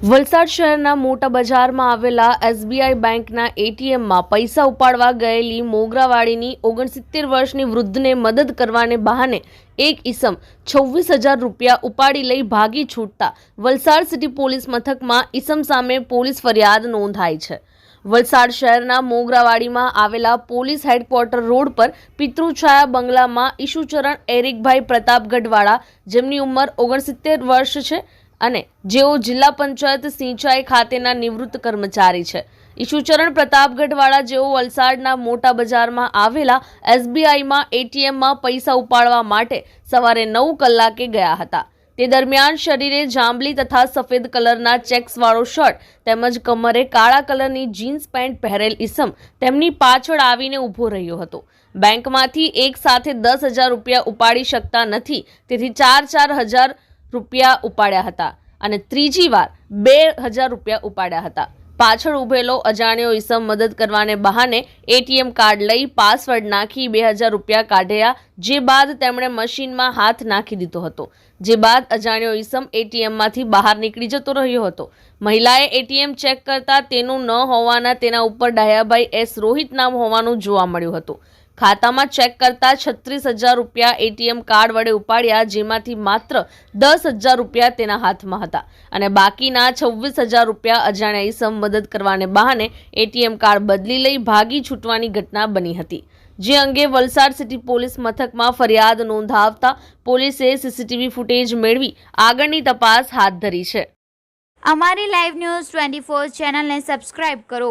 વલસાડ શહેરના મોટા બજારમાં આવેલા એસબીઆઈ બેંકના એટીએમમાં પૈસા ઉપાડવા ગયેલી મોગરાવાડીની ઓગણસિત્તેર વર્ષની વૃદ્ધને મદદ કરવાને બહાને એક ઈસમ છવ્વીસ હજાર રૂપિયા ઉપાડી લઈ ભાગી છૂટતા વલસાડ સિટી પોલીસ મથકમાં ઈસમ સામે પોલીસ ફરિયાદ નોંધાઈ છે. વલસાડ શહેરના મોગરાવાડીમાં આવેલા પોલીસ હેડક્વાર્ટર રોડ પર પિતૃછાયા બંગલામાં ઈશુચરણ એરિકભાઈ પ્રતાપ ગઢવાળા જેમની ઉંમર ઓગણસિત્તેર વર્ષ છે અને જેઓ જિલ્લા પંચાયત સિંચાઈ ખાતેના નિવૃત્ત કર્મચારી છે. ઈશુચરણ પ્રતાપગઢવાળા જેઓ વલસાડના મોટા બજારમાં આવેલા એસબીઆઈમાં એટીએમમાં પૈસા ઉપાડવા માટે સવારે નવ કલાકે ગયા હતા. તે દરમિયાન શરીરે જાંબલી તથા સફેદ કલરના ચેક્સવાળો શર્ટ તેમજ કમરે કાળા કલરની જીન્સ પેન્ટ પહેરેલ ઈસમ તેમની પાછળ આવીને ઊભો રહ્યો હતો. બેંકમાંથી એક સાથે દસ હજાર રૂપિયા ઉપાડી શકતા નથી. તેથી ચાર ચાર હજાર રૂપિયા ઉપાડ્યા હતા અને ત્રીજી વાર બે હજાર રૂપિયા ઉપાડ્યા હતા. પાછળ ઊભેલો અજાણ્યો ઈસમ મદદ કરવાને બહાને એટીએમ કાર્ડ લઈ પાસવર્ડ નાખી બે હજાર રૂપિયા કાઢ્યા, જે બાદ તેમણે મશીનમાં હાથ નાખી દીધો હતો. જે બાદ અજાણ્યો ઈસમ એટીએમમાંથી બહાર નીકળી જતો રહ્યો હતો. મહિલાએ એટીએમ ચેક કરતા તેનું ન હોવાના તેના ઉપર ડાયાભાઈ એસ રોહિત નામ હોવાનું જોવા મળ્યું હતું. ખાતામાં ચેક કરતા છત્રીસ હજાર રૂપિયા એટીએમ કાર્ડ વડે ઉપાડ્યા, જેમાંથી માત્ર દસ હજાર રૂપિયા તેના હાથમાં હતા. અને બાકીના છવ્વીસ હજાર રૂપિયા અજાણ્યા ઈસમ મદદ કરવાને બહાને એટીએમ કાર્ડ બદલી લઈ ભાગી છૂટવાની ઘટના બની હતી. જે અંગે વલસાડ સિટી પોલીસ મથકમાં ફરિયાદ નોંધાવતા પોલીસે સીસીટીવી ફૂટેજ મેળવી આગળની તપાસ હાથ ધરી છે. અમારી લાઈવ ન્યૂઝ ટ્વેન્ટી ફોર ચેનલને સબસ્ક્રાઇબ કરો.